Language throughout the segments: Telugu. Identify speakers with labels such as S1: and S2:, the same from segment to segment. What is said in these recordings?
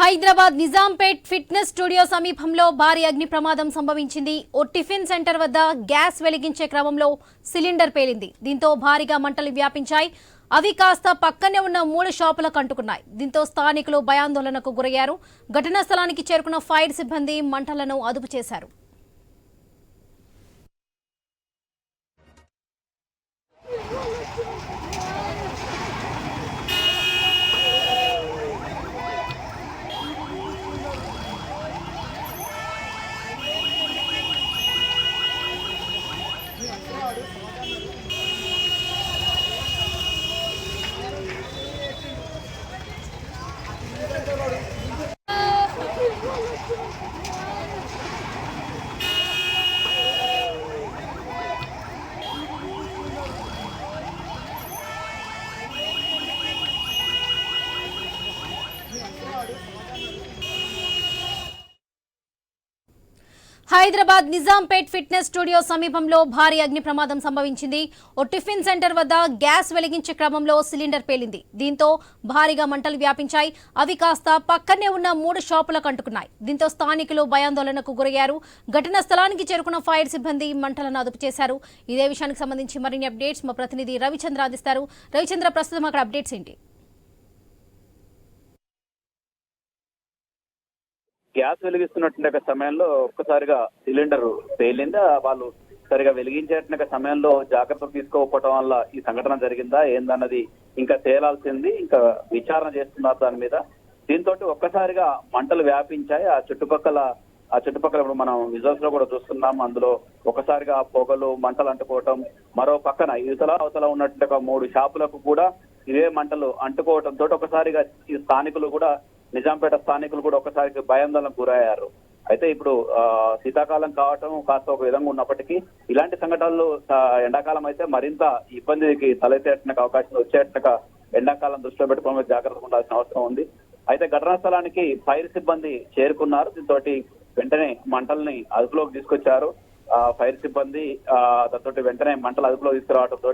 S1: హైదరాబాద్ నిజాంపేట్ ఫిట్నెస్ స్టూడియో సమీపంలో భారీ అగ్ని ప్రమాదం సంభవించింది. ఓ టిఫిన్ సెంటర్ వద్ద గ్యాస్ వెలిగించే క్రమంలో సిలిండర్ పేలింది. దీంతో భారీగా మంటలు వ్యాపించాయి. అవి కాస్త పక్కనే ఉన్న మూడు షాపులకు అంటుకున్నాయి దీంతో స్థానికులు భయాందోళనకు గురయ్యారు. ఘటనా స్థలానికి చేరుకున్న ఫైర్ సిబ్బంది మంటలను అదుపు చేశారు. ఎంత హైదరాబాద్ నిజాంపేట్ ఫిట్నెస్ స్టూడియో సమీపంలో భారీ అగ్ని ప్రమాదం సంభవించింది. ఓ టిఫిన్ సెంటర్ వద్ద గ్యాస్ వెలిగించే క్రమంలో సిలిండర్ పేలింది. దీంతో భారీగా మంటలు వ్యాపించాయి. అవి కాస్త పక్కనే ఉన్న మూడు షాపులకు అంటుకున్నాయి దీంతో స్థానికులు భయాందోళనకు గురయ్యారు. ఘటనా స్థలానికి చేరుకున్న ఫైర్ సిబ్బంది మంటలను అదుపు చేశారు. ఇదే విషయానికి సంబంధించి మరిన్ని అప్డేట్స్ మా ప్రతినిధి రవిచంద్ర అందిస్తారు. రవిచంద్ర ప్రస్తుతం అక్కడ అప్డేట్స్ ఏంటి?
S2: గ్యాస్ వెలిగిస్తున్నటువంటి సమయంలో ఒక్కసారిగా సిలిండర్ పేలిందా? వాళ్ళు సరిగా వెలిగించేట సమయంలో జాగ్రత్తలు తీసుకోకపోవడం వల్ల ఈ సంఘటన జరిగిందా? ఏందన్నది ఇంకా తేలాల్సింది ఇంకా విచారణ చేస్తున్నారు దాని మీద. దీంతో ఒక్కసారిగా మంటలు వ్యాపించాయి. ఆ చుట్టుపక్కల ఆ చుట్టుపక్కల ఇప్పుడు మనం విజువల్స్లో కూడా చూస్తున్నాం. అందులో ఒకసారిగా పొగలు మంటలు అంటుకోవటం మరో పక్కన ఇవతల అవతల ఉన్నటువంటి ఒక మూడు షాపులకు కూడా ఇవే మంటలు అంటుకోవటంతో ఒకసారిగా ఈ స్థానికులు కూడా నిజాంపేట స్థానికులు కూడా ఒకసారి భయాందోళన గురయ్యారు. అయితే ఇప్పుడు ఆ, శీతాకాలం కావటం కాస్త ఒక విధంగా ఉన్నప్పటికీ ఇలాంటి సంఘటనలు ఎండాకాలం అయితే మరింత ఇబ్బందికి తలెత్తేట అవకాశం వచ్చేటట్టుగా ఎండాకాలం దృష్టిలో పెట్టుకోవడం జాగ్రత్తగా ఉండాల్సిన అవసరం ఉంది. అయితే ఘటనా స్థలానికి ఫైర్ సిబ్బంది చేరుకున్నారు. దీంతో వెంటనే మంటల్ని అదుపులోకి తీసుకొచ్చారు. ఆ ఫైర్ సిబ్బంది ఆ దాంతో వెంటనే మంటలు అదుపులో తీసుకురావడంతో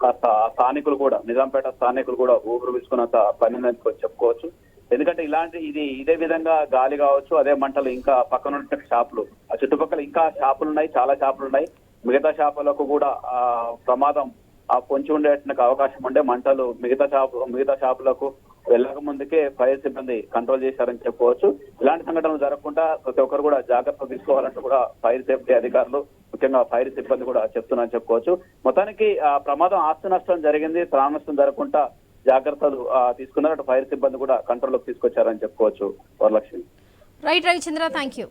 S2: కాస్త స్థానికులు కూడా నిజాంపేట స్థానికులు కూడా ఊపిరి పీల్చుకున్నంత పని ఉందని చెప్పుకోవచ్చు. ఎందుకంటే ఇలాంటి ఇది ఇదే విధంగా గాలి కావచ్చు అదే మంటలు ఇంకా పక్కన ఉన్న షాపులు. ఆ చుట్టుపక్కల ఇంకా షాపులు ఉన్నాయి చాలా షాపులు ఉన్నాయి. మిగతా షాపులకు కూడా ఆ ప్రమాదం ఆ పొంచి ఉండేటువంటి అవకాశం ఉండే మంటలు మిగతా షాపు మిగతా షాపులకు వెళ్ళక ముందుకే ఫైర్ సిబ్బంది కంట్రోల్ చేశారని చెప్పుకోవచ్చు. ఇలాంటి సంఘటనలు జరగకుండా ప్రతి ఒక్కరు కూడా జాగ్రత్త తీసుకోవాలంటూ కూడా ఫైర్ సేఫ్టీ అధికారులు ముఖ్యంగా ఫైర్ సిబ్బంది కూడా చెప్తున్నారని చెప్పుకోవచ్చు. మొత్తానికి ఆ ప్రమాదం ఆస్తి నష్టం జరిగింది ప్రాణ నష్టం జరగకుండా జాగ్రత్తలు ఆ, తీసుకున్నారు. అటు ఫైర్ సిబ్బంది కూడా కంట్రోల్లోకి తీసుకొచ్చారని చెప్పుకోవచ్చు Varalakshmi.
S1: Right Ravichandra thank you